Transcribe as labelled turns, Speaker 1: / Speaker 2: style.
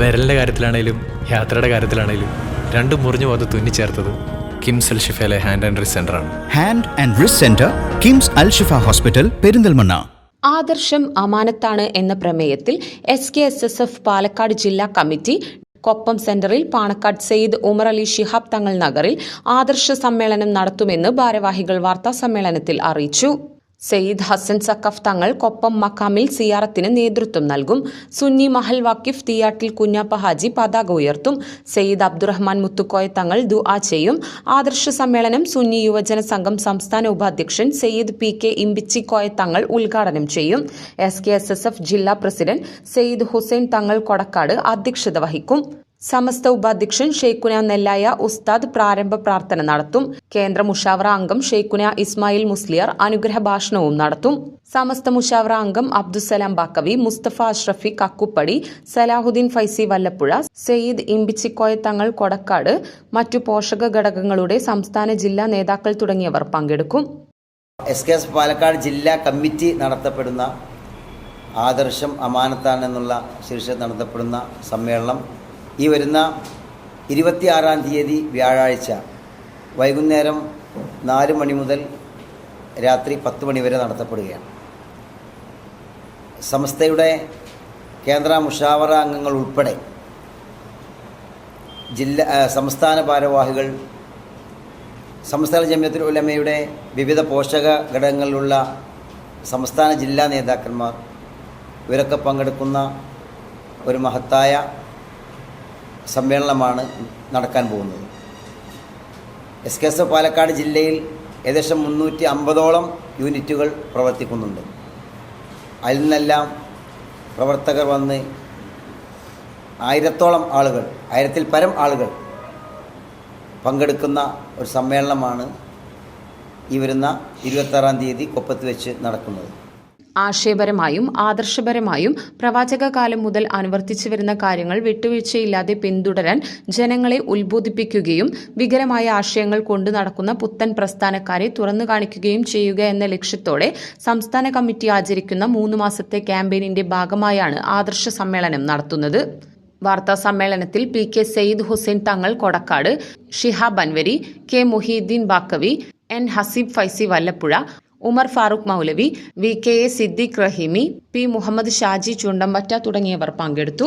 Speaker 1: വിരലിന്റെ കാര്യത്തിലാണേലും യാത്രയുടെ കാര്യത്തിലാണേലും രണ്ടും മുറിഞ്ഞു പോകാതെ തുന്നിച്ചേർത്തത് കിംസ് അൽ ഷിഫയിലെ ഹാൻഡ് ആൻഡ് റിസ് ആണ്.
Speaker 2: Hand and wrist centre KIMS Al Shifa hospital Perinthalmanna.
Speaker 3: ആദർശം അമാനത്താണ് എന്ന പ്രമേയത്തിൽ S K S S F Palakkad ജില്ലാ കമ്മിറ്റി കൊപ്പം സെന്ററിൽ പാണക്കാട് സെയ്ദ് ഉമർ അലി ശിഹാബ് തങ്ങൾ നഗറിൽ ആദർശ സമ്മേളനം നടത്തുമെന്ന് ഭാരവാഹികൾ വാർത്താ സമ്മേളനത്തിൽ അറിയിച്ചു. സെയ്ദ് ഹസൻ സക്കഫ് തങ്ങൾ കൊപ്പം മക്കാമിൽ സിയാറത്തിന് നേതൃത്വം നൽകും. സുന്നി മഹൽ വാക്കിഫ് തിയാട്ടിൽ കുഞ്ഞാപ്പ ഹാജി പതാക ഉയർത്തും. സെയ്ദ് അബ്ദുറഹ്മാൻ മുത്തുക്കോയ തങ്ങൾ ദുആ ചെയ്യും. ആദർശ സമ്മേളനം സുന്നി യുവജന സംഘം സംസ്ഥാന ഉപാധ്യക്ഷൻ സെയ്ദ് പി കെ ഇമ്പിച്ചിക്കോയ തങ്ങൾ ഉദ്ഘാടനം ചെയ്യും. S K S S F ജില്ലാ പ്രസിഡന്റ് സെയ്ദ് ഹുസൈൻ തങ്ങൾ കൊടക്കാട് അധ്യക്ഷത വഹിക്കും. സമസ്ത ഉപാധ്യക്ഷൻ ഷെയ്ഖുന നെല്ലായ ഉസ്താദ് പ്രാരംഭ പ്രാർത്ഥന നടത്തും. കേന്ദ്ര മുഷാവറ അംഗം ഷെയ്ഖുന ഇസ്മായിൽ മുസ്ലിയർ അനുഗ്രഹ ഭാഷണവും നടത്തും. സമസ്ത മുഷാവറ അംഗം അബ്ദുസലാം ബാക്കവി മുസ്തഫ അഷ്റഫി കക്കുപ്പടി സലാഹുദ്ദീൻ ഫൈസി വല്ലപ്പുഴ സെയ്ദ് ഇമ്പിച്ചിക്കോയ തങ്ങൾ കൊടക്കാട് മറ്റു പോഷക ഘടകങ്ങളുടെ സംസ്ഥാന ജില്ലാ നേതാക്കൾ തുടങ്ങിയവർ പങ്കെടുക്കും.
Speaker 4: എസ് കെ എസ് പാലക്കാട് ജില്ലാ കമ്മിറ്റി നടത്തപ്പെടുന്ന ആദർശം അമാനത്താണ് എന്നുള്ള നടത്തപ്പെടുന്ന സമ്മേളനം ഈ വരുന്ന ഇരുപത്തിയാറാം തീയതി വ്യാഴാഴ്ച വൈകുന്നേരം നാല് മണി മുതൽ രാത്രി പത്ത് മണി വരെ നടത്തപ്പെടുകയാണ്. സംസ്ഥയുടെ കേന്ദ്ര മുഷാവറ അംഗങ്ങൾ ഉൾപ്പെടെ ജില്ല സംസ്ഥാന ഭാരവാഹികൾ സംസ്ഥാന ജമ്യത്തിൽ ഉലമയുടെ വിവിധ പോഷക ഘടകങ്ങളിലുള്ള സംസ്ഥാന ജില്ലാ നേതാക്കന്മാർ ഇവരൊക്കെ പങ്കെടുക്കുന്ന ഒരു മഹത്തായ സമ്മേളനമാണ് നടക്കാൻ പോകുന്നത്. S K S F Palakkad ജില്ലയിൽ ഏകദേശം മുന്നൂറ്റി അമ്പതോളം യൂണിറ്റുകൾ പ്രവർത്തിക്കുന്നുണ്ട്. അതിൽ നിന്നെല്ലാം പ്രവർത്തകർ വന്ന് ആയിരത്തോളം ആളുകൾ ആയിരത്തിൽ പരം ആളുകൾ പങ്കെടുക്കുന്ന ഒരു സമ്മേളനമാണ് ഈ വരുന്ന ഇരുപത്താറാം തീയതി കൊപ്പത്ത് വെച്ച് നടക്കുന്നത്.
Speaker 3: ആശയപരമായും ആദർശപരമായും പ്രവാചക കാലം മുതൽ അനുവർത്തിച്ചു വരുന്ന കാര്യങ്ങൾ വിട്ടുവീഴ്ചയില്ലാതെ പിന്തുടരാൻ ജനങ്ങളെ ഉത്ബോധിപ്പിക്കുകയും വികരമായ ആശയങ്ങൾ കൊണ്ടു നടക്കുന്ന പുത്തൻ പ്രസ്ഥാനക്കാരെ തുറന്നു കാണിക്കുകയും ചെയ്യുക എന്ന ലക്ഷ്യത്തോടെ സംസ്ഥാന കമ്മിറ്റി ആചരിക്കുന്ന മൂന്ന് മാസത്തെ ക്യാമ്പയിനിന്റെ ഭാഗമായാണ് ആദർശ സമ്മേളനം നടത്തുന്നത്. വാർത്താ സമ്മേളനത്തിൽ P K Sayyid Hussain Thangal Kodakkad Shihab Anwari K Muhiyuddin Baqavi N Haseeb Faizy Vallappuzha Umar Farooq Moulavi V K A Siddique Rahimi P Muhammad Shaji Chundampatta തുടങ്ങിയവർ പങ്കെടുത്തു.